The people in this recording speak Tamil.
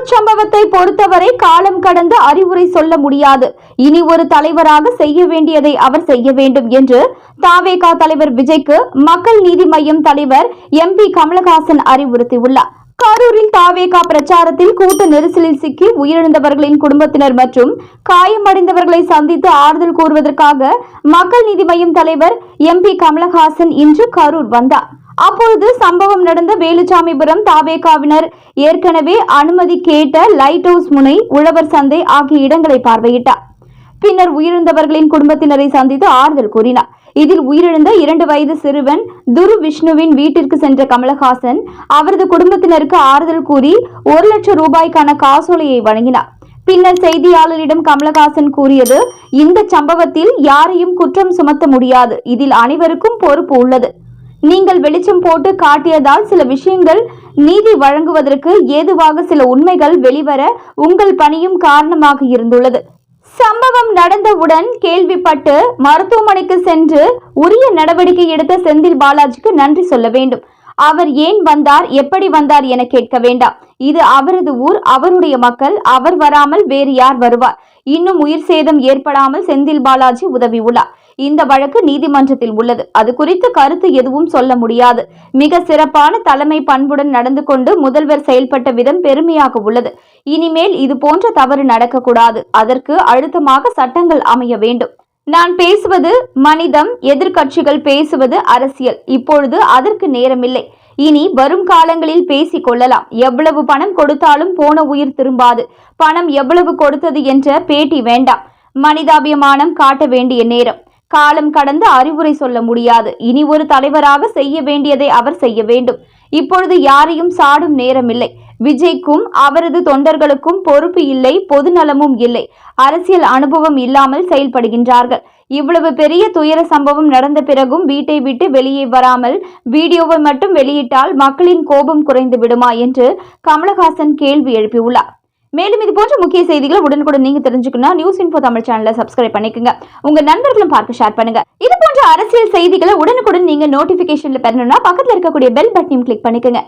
கரூர் சம்பவத்தை பொறுத்தவரை காலம் கடந்து அறிவுரை சொல்ல முடியாது. இனி ஒரு தலைவராக செய்ய வேண்டியதை அவர் செய்ய வேண்டும் என்று தாவேகா தலைவர் விஜய்க்கு மக்கள் நீதி மய்யம் தலைவர் எம்பி கமலஹாசன் அறிவுறுத்தியுள்ளார். கரூரில் தாவேகா பிரச்சாரத்தில் கூட்ட நெரிசலில் சிக்கி உயிரிழந்தவர்களின் குடும்பத்தினர் மற்றும் காயமடைந்தவர்களை சந்தித்து ஆறுதல் கூறுவதற்காக மக்கள் நீதி மய்யம் தலைவர் எம்பி கமலஹாசன் இன்று கரூர் வந்தார். அப்பொழுது சம்பவம் நடந்த வேலுச்சாமிபுரம் தாவேகாவினர் ஏற்கனவே அனுமதி கேட்ட லைட் ஹவுஸ் முனை உழவர் சந்தை ஆகிய இடங்களை பார்வையிட்டார். பின்னர் உயிரிழந்தவர்களின் குடும்பத்தினரை சந்தித்து ஆறுதல் கூறினார். இதில் உயிரிழந்த இரண்டு வயது சிறுவன் துரு விஷ்ணுவின் வீட்டிற்கு சென்ற கமலஹாசன் அவரது குடும்பத்தினருக்கு ஆறுதல் கூறி ஒரு லட்சம் ரூபாய்க்கான காசோலையை வழங்கினார். பின்னர் செய்தியாளரிடம் கமலஹாசன் கூறியது இந்த சம்பவத்தில் யாரையும் குற்றம் சுமத்த முடியாது. இதில் அனைவருக்கும் பொறுப்பு உள்ளது. நீங்கள் வெளிச்சம் போட்டு காட்டியதால் சில விஷயங்கள் நீதி வழங்குவதற்கு ஏதுவாக சில உண்மைகள் வெளிவர உங்கள் பணியும் காரணமாக இருந்துள்ளது. சம்பவம் நடந்தவுடன் கேள்விப்பட்டு மருத்துவமனைக்கு சென்று உரிய நடவடிக்கை எடுத்த செந்தில் பாலாஜிக்கு நன்றி சொல்ல வேண்டும். அவர் ஏன் வந்தார்? எப்படி வந்தார் என கேட்க வேண்டாம். இது அவரது ஊர் அவருடைய மக்கள் அவர் வராமல் வேறு யார் வருவார்? இன்னும் உயிர் சேதம் ஏற்படாமல் செந்தில் பாலாஜி உதவி உள்ளார் இந்த வழக்கு நீதிமன்றத்தில் உள்ளது. அது குறித்து கருத்து எதுவும் சொல்ல முடியாது. மிக சிறப்பான தலைமை பண்புடன் நடந்து கொண்டு முதல்வர் செயல்பட்ட விதம் பெருமையாக உள்ளது. இனிமேல் இது போன்ற தவறு நடக்கக்கூடாது. அதற்கு அழுத்தமாக சட்டங்கள் அமைய வேண்டும். நான் பேசுவது மனிதம் எதிர்க்கட்சிகள் பேசுவது அரசியல். இப்பொழுது அதற்கு நேரமில்லை. இனி வரும் காலங்களில் பேசிக் கொள்ளலாம். எவ்வளவு பணம் கொடுத்தாலும் போன உயிர் திரும்பாது. பணம் எவ்வளவு கொடுத்தது என்ற பேட்டி வேண்டாம். மனிதாபிமானம் காட்ட வேண்டிய நேரம். காலம் கடந்து அறிவுரை சொல்ல முடியாது. இனி ஒரு தலைவராக செய்ய வேண்டியதை அவர் செய்ய வேண்டும். இப்பொழுது யாரையும் சாடும் நேரமில்லை. விஜய்க்கும் அவரது தொண்டர்களுக்கும் பொறுப்பு இல்லை பொதுநலமும் இல்லை. அரசியல் அனுபவம் இல்லாமல் செயல்படுகின்றார்கள். இவ்வளவு பெரிய துயர சம்பவம் நடந்த பிறகும் வீட்டை விட்டு வெளியே வராமல் வீடியோவை மட்டும் வெளியிட்டால் மக்களின் கோபம் குறைந்து விடுமா என்று கமலஹாசன் கேள்வி எழுப்பியுள்ளார். மேலும் இது போன்ற முக்கிய செய்திகளை உடனுக்குடன் நீங்க தெரிஞ்சுக்கணும் நியூஸ் இன்ஃபோ தமிழ் சேனலை சப்ஸ்கிரைப் பண்ணிக்கோங்க. உங்க நண்பர்களும் பார்க்க ஷேர் பண்ணுங்க. இது போன்ற அரசியல் செய்திகளை உடனுக்குடன் நீங்க நோட்டிபிகேஷன்ல பெறணும்னா பக்கத்துல இருக்கக்கூடிய பெல் பட்டனையும் கிளிக் பண்ணிக்கோங்க.